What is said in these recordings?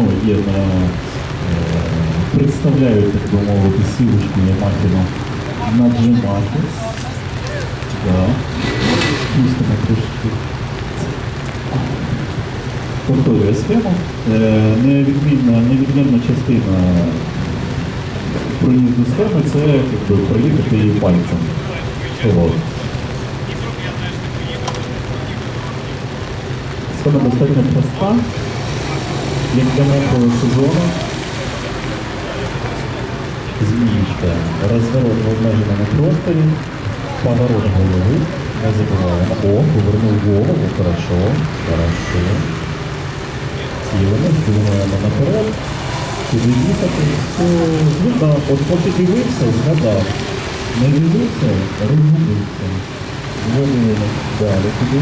ну, є на, е, представляють, так би мовити, сілочку Ямахіна на Джемахі. Да. Спустимо трошки. Повторює схему. Е, Невідмінна, невідмінна частина проїзду схеми це якби, проїхати її пальцем. От. Схема достатньо проста, як для мокрого сезону. Змієчка, розворот в обмеженому просторі, поворот голови, не забуваємо. О, повернув голову, хорошо, хорошо. Цілимо, здивуємо наперед. Їхати, згадав. От поки дивився, згадав. Не дивився, розгубився. Згодили далі туди.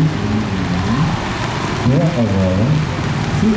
Два овала. Сині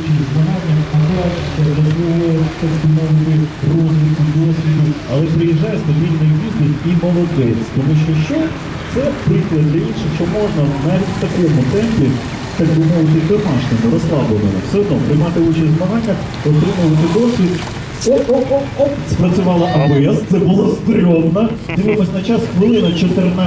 би мовити, розвитку, досвіду, але приїжджає стабільно їздить і молодець. Тому що що? Це приклад для інших, що можна навіть в такому темпі, так би мовити, домашньому, розслабленому, все одно приймати участь в змаганнях, отримувати досвід. Оп-оп-оп-оп! Спрацювала АБС, це було стрьомно. Дивимось на час хвилина 14.